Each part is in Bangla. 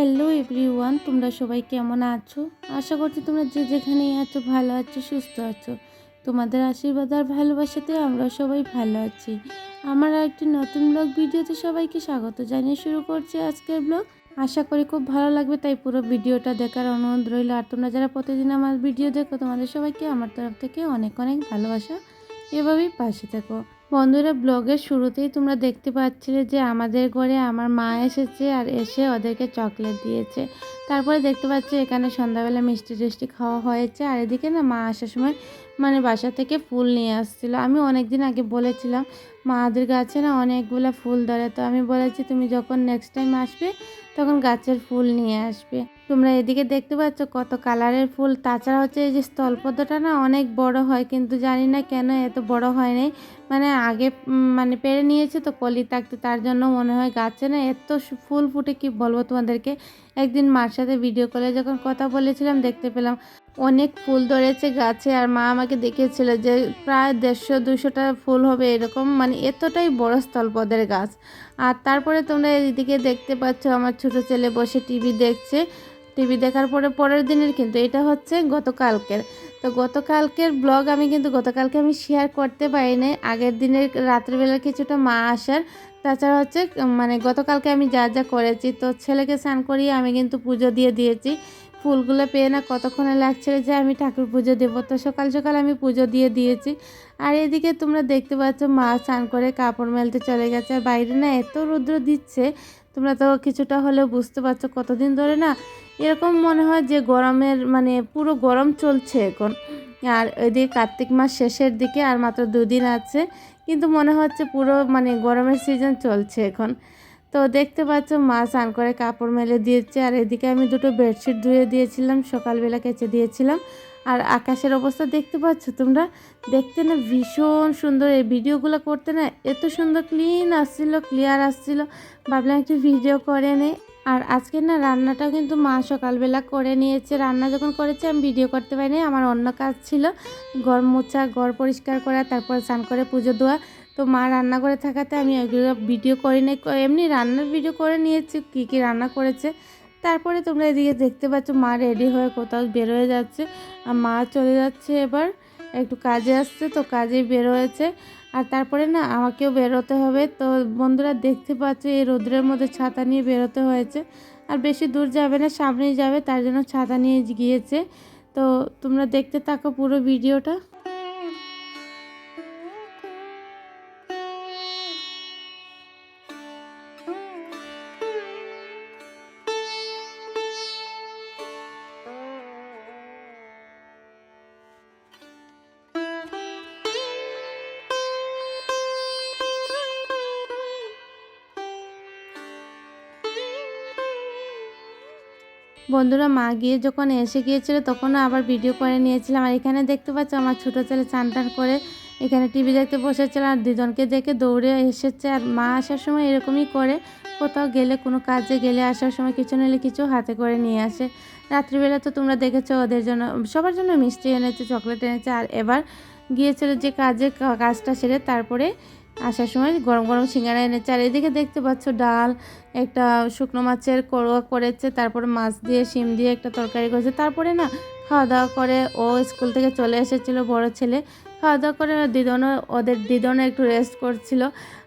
হ্যালো এভরিওয়ান তোমরা সবাই কেমন আছো? আশা করছি তোমরা যে যেখানেই আছো, ভালো আছো, সুস্থ আছো। তোমাদের আশীর্বাদ আর ভালোবাসাতে আমরা সবাই ভালো আছি। আমার একটি নতুন ব্লগ ভিডিওতে সবাইকে স্বাগত জানিয়ে শুরু করছি আজকের ব্লগ আশা করি খুব ভালো লাগবে, তাই পুরো ভিডিওটা দেখার অনুরোধ রইল। আর তোমরা যারা প্রতিদিন আমার ভিডিও দেখো, তোমাদের সবাইকে আমার তরফ থেকে অনেক অনেক ভালোবাসা। এভাবেই পাশে থেকো। বন্ধুরা, ব্লগের শুরুতেই তোমরা দেখতে পাচ্ছিলে যে আমাদের ঘরে আমার মা এসেছে আর এসে ওদেরকে চকলেট দিয়েছে। তারপরে দেখতে পাচ্ছি এখানে সন্ধ্যাবেলা মিষ্টি টিষ্টি খাওয়া হয়েছে আর এদিকে না মা আসার সময় মানে বাসা থেকে ফুল নিয়ে আসছিল। আমি অনেক দিন আগে বলেছিলাম মাদের গাছে না অনেকগুলো ফুল ধরে। তো আমি বলেছি, তুমি যখন নেক্সট টাইম আসবে, তখন গাছের ফুল নিয়ে আসবে। তোমরা এদিকে দেখতে পাচ্ছ কত কালারের ফুল। তাছাড়া হচ্ছে এই যে স্থলপদ্মটা না অনেক বড় হয়, কিন্তু জানি না কেন এত বড় হয় নাই। মানে আগে মানে পেরে নিয়েছে তো কলি থাকতে তার জন্য মনে হয় গাছে না। এত ফুল ফুটে কি বলব তোমাদেরকে? একদিন মার সাথে ভিডিও কলে যখন কথা বলেছিলাম, দেখতে পেলাম অনেক ফুল ধরেছে গাছে, আর মা আমাকে দেখিয়েছিল যে প্রায় দেড়শো, দুশোটা ফুল হবে এরকম। মানে এতটাই বড় স্থলপদের গাছ। আর তারপরে তোমরা এদিকে দেখতে পাচ্ছ, আমার ছোট ছেলে বসে টিভি দেখছে। টিভি দেখার পরে পরের দিনের কিন্তু এটা হচ্ছে গতকালকের। তো গতকালকের ব্লগ আমি কিন্তু, গতকালকে আমি শেয়ার করতে পারিনি। আগের দিনের রাত্রিবেলা কিছুটা মা আসার। তাছাড়া হচ্ছে মানে গতকালকে আমি যা যা করেছি, তো ছেলেকে স্নান করিয়ে আমি কিন্তু পুজো দিয়ে দিয়েছি। ফুলগুলো পেয়ে না কতক্ষণে লাগছিল যে আমি ঠাকুর পুজো দেবো? তো সকাল সকাল আমি পুজো দিয়ে দিয়েছি। আর এদিকে তোমরা দেখতে পাচ্ছ, মা স্নান করে কাপড় মেলতে চলে গেছে। আর বাইরে না এত রৌদ্র দিচ্ছে, তোমরা তো কিছুটা হলেও বুঝতে পারছ কতদিন ধরে না এরকম মনে হয় যে গরমের মানে পুরো গরম চলছে এখন। আর এদিকে কার্তিক মাস শেষের দিকে আর মাত্র দুদিন আছে। কিন্তু মনে হচ্ছে পুরো মানে গরমের সিজন চলছে এখন। তো দেখতে পাচ্ছ, মা স্নান করে কাপড় মেলে দিয়েছে। আর এদিকে আমি দুটো বেডশিট ধুয়ে দিয়েছিলাম, সকালবেলা কেচে দিয়েছিলাম। আর আকাশের অবস্থা দেখতে পাচ্ছ তোমরা? দেখতে না ভীষণ সুন্দর। এই ভিডিওগুলো করতে না এত সুন্দর ক্লিন আসছিল ক্লিয়ার আসছিল। ভাবলাম একটু ভিডিও করে নে আর আজকে না রান্নাটাও কিন্তু মা সকালবেলা করে নিয়েছে। রান্না যখন করেছে, আমি ভিডিও করতে পারিনি, আমার অন্য কাজ ছিল। ঘর মোছা, ঘর পরিষ্কার করা, তারপর স্নান করে পুজো দেওয়া। তো মা রান্না করে থাকাতে আমি ওইগুলো ভিডিও করি নাই। এমনি রান্নার ভিডিও করে নিয়েছি, কী কী রান্না করেছে। তারপরে তোমরা এদিকে দেখতে পাচ্ছ, মা রেডি হয়ে কোথাও বেরোয় যাচ্ছে। আর মা চলে যাচ্ছে এবার, একটু কাজে আসছে, তো কাজে বের হয়েছে। আর তারপরে না আমাকেও বেরোতে হবে। তো বন্ধুরা দেখতে পাচ্ছে এই রোদ্রের মধ্যে ছাতা নিয়ে বেরোতে হয়েছে। আর বেশি দূর যাবে না, সামনেই যাবে, তার জন্য ছাতা নিয়ে গিয়েছে। তো তোমরা দেখতে থাকো পুরো ভিডিওটা। বন্ধুরা মা গিয়ে যখন এসে গিয়েছিল তখন আবার ভিডিও করে নিয়েছিলাম। আর এখানে দেখতে পাচ্ছ আমার ছোটো ছেলে চান টান করে এখানে টিভি দেখতে বসেছিল আর দুজনকে দেখে দৌড়ে এসেছে। আর মা আসার সময় এরকমই করে, কোথাও গেলে, কোনো কাজে গেলে আসার সময় কিছু নিলে কিছু হাতে করে নিয়ে আসে। রাত্রিবেলা তো তোমরা দেখেছ ওদের জন্য, সবার জন্য মিষ্টি এনেছে, চকলেট এনেছে। আর এবার গিয়েছিল যে কাজে, কাজটা সেরে তারপরে আসার সময় গরম গরম সিঙ্গারা এনেছে আর এদিকে দেখতে পাচ্ছ ডাল, একটা শুকনো মাছের করোয়া করেছে, তারপর মাছ দিয়ে, শিম দিয়ে একটা তরকারি করেছে। তারপরে না খাওয়া দাওয়া করে, ও স্কুল থেকে চলে এসেছিল বড় ছেলে। খাওয়া দাওয়া করে দিদনও, ওদের দিদনও একটু রেস্ট করছিল।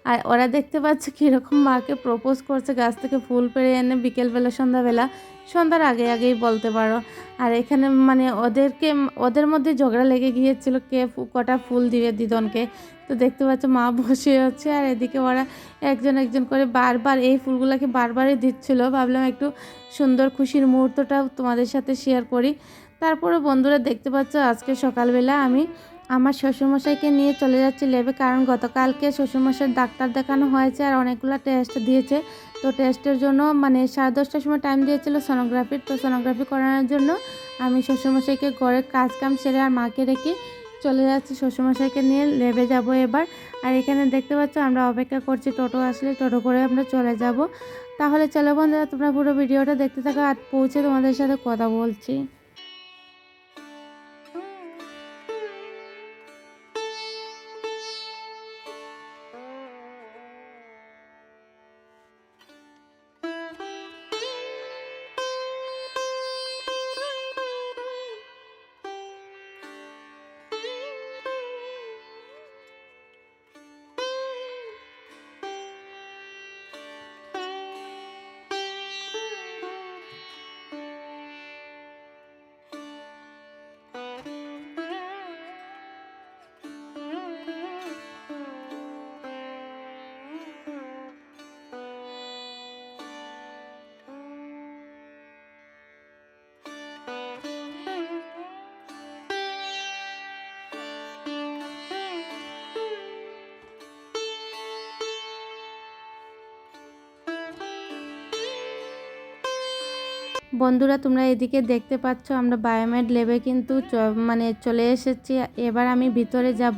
আর ওরা দেখতে পাচ্ছে কীরকম মাকে প্রপোজ করছে, গাছ থেকে ফুল পেড়ে এনে বিকেলবেলা, সন্ধ্যাবেলা, সন্ধ্যার আগে আগেই বলতে পারো। আর এখানে মানে ওদেরকে, ওদের মধ্যে ঝগড়া লেগে গিয়েছিল কে কটা ফুল দিবে দিদনকে। তো দেখতে পাচ্ছ মা বসে আছে আর এদিকে ওরা একজন একজন করে বারবার এই ফুলগুলোকে বারবারই দিচ্ছিল। ভাবলাম একটু সুন্দর খুশির মুহূর্তটা তোমাদের সাথে শেয়ার করি। তারপরে বন্ধুরা দেখতে পাচ্ছ আজকে সকালবেলা আমি আমার শ্বশুরমশাইকে নিয়ে চলে যাচ্ছি লেবে কারণ গতকালকে শ্বশুরমশাইয়ের ডাক্তার দেখানো হয়েছে আর অনেকগুলো টেস্ট দিয়েছে। তো টেস্টের জন্য মানে সাড়ে দশটার সময় টাইম দিয়েছিল সোনোগ্রাফির তো সোনোগ্রাফি করানোর জন্য আমি শ্বশুরমশাইকে ঘরের কাজ কাম সেরে আর মাকে রেখে চলে যাচ্ছি। শ্বশুরমশাইকে নিয়ে লেবে যাব এবার। আর এখানে দেখতে পাচ্ছ আমরা অপেক্ষা করছি টোটো আসলে, টোটো করে আমরা চলে যাব। তাহলে চলো বন্ধুরা, তোমরা পুরো ভিডিওটা দেখতে থাকো আর পৌঁছে তোমাদের সাথে কথা বলছি। বন্ধুরা, তোমরা এদিকে দেখতে পাচ্ছ, আমরা বায়োমেড লেবে কিন্তু মানে চলে এসেছি। এবার আমি ভিতরে যাব।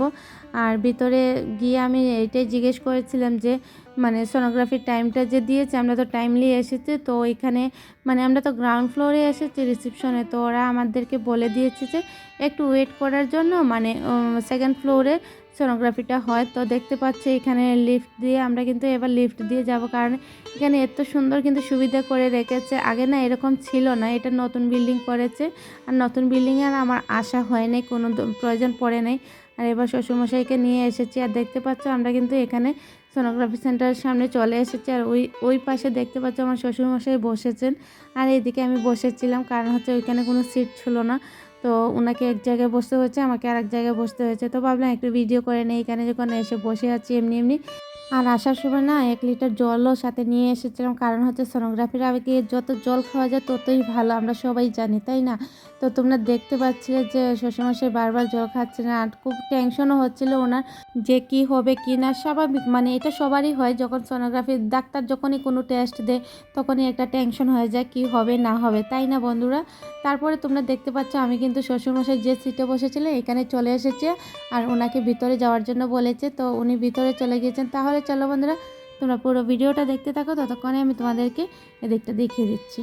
আর ভিতরে গিয়ে আমি এটাই জিজ্ঞেস করেছিলাম যে মানে সোনোগ্রাফির টাইমটা যে দিয়েছে, আমরা তো টাইমলি এসেছি, তো এখানে মানে আমরা তো গ্রাউন্ড ফ্লোরে এসেছি রিসেপশনে তো ওরা আমাদেরকে বলে দিয়েছে যে একটু ওয়েট করার জন্য মানে সেকেন্ড ফ্লোরে সোনোগ্রাফিটা হয়। তো দেখতে পাচ্ছি এখানে লিফট দিয়ে আমরা কিন্তু এবার লিফট দিয়ে যাব, কারণ এখানে এত সুন্দর কিন্তু সুবিধা করে রেখেছে। আগে না এরকম ছিল না, এটা নতুন বিল্ডিং করেছে, আর নতুন বিল্ডিংয়ে আর আমার আশা হয় নাই, কোনো প্রয়োজন পড়ে নাই। আর এবার শ্বশুরমশাইকে নিয়ে এসেছি, আর দেখতে পাচ্ছ আমরা কিন্তু এখানে সোনোগ্রাফি সেন্টারের সামনে চলে এসেছি আর ওই ওই পাশে দেখতে পাচ্ছ আমার শ্বশুরমশাই বসেছেন। আর এইদিকে আমি বসেছিলাম কারণ হচ্ছে ওইখানে কোনো সিট ছিল না। তো ওনাকে এক জায়গায় বসতে হয়েছে, আমাকে আর এক জায়গায় বসতে হয়েছে। তো ভাবলাম একটু ভিডিও করে নেই, এখানে যখন এসে বসে আছি এমনি এমনি। আর আসার সময় না এক লিটার জলও সাথে নিয়ে এসেছিলাম, কারণ হচ্ছে সোনোগ্রাফির আগে যত জল খাওয়া যায় ততই ভালো, আমরা সবাই জানি, তাই না? তো তোমরা দেখতে পাচ্ছিলে যে শ্বশুরমশাই বারবার জল খাচ্ছে না আর খুব টেনশনও হচ্ছিল ওনার। যে কি হবে, কি না, স্বাভাবিক মানে এটা সবারই হয়। যখন সোনোগ্রাফির ডাক্তার যখনই কোনো টেস্ট দেয়, তখনই একটা টেনশন হয়ে যায় কি হবে, না হবে। তাই না বন্ধুরা? তারপরে তোমরা দেখতে পাচ্ছ, আমি কিন্তু শ্বশুরমশাই যে সিটে বসেছিলেন, এখানে চলে এসেছে আর ওনাকে ভিতরে যাওয়ার জন্য বলেছে। তো উনি ভিতরে চলে গিয়েছেন। তাহলে চলো বন্ধুরা, তোমরা পুরো ভিডিওটা দেখতে থাকো। ততক্ষণে আমি তোমাদেরকে এদিকটা দেখিয়ে দিচ্ছি।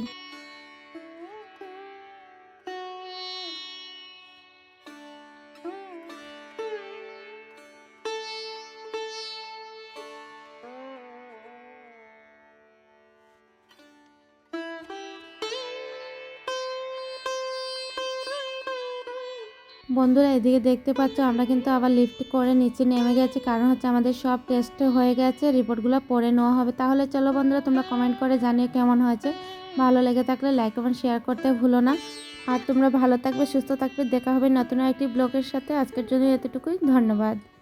বন্ধুরা, এদিকে দেখতে পাচ্ছ, আমরা কিন্তু আবার লিফট করে নিচে নেমে গেছি। কারণ হচ্ছে আমাদের সব টেস্ট হয়ে গেছে রিপোর্টগুলো পড়ে নেওয়া হবে। তাহলে চলো বন্ধুরা, তোমরা কমেন্ট করে জানিও কেমন হয়েছে। ভালো লেগে থাকলে লাইক এবং শেয়ার করতে ভুলো না। আর তোমরা ভালো থাকবে, সুস্থ থাকবে। দেখা হবে নতুন একটি ব্লগের সাথে। আজকের জন্য এতটুকুই। ধন্যবাদ।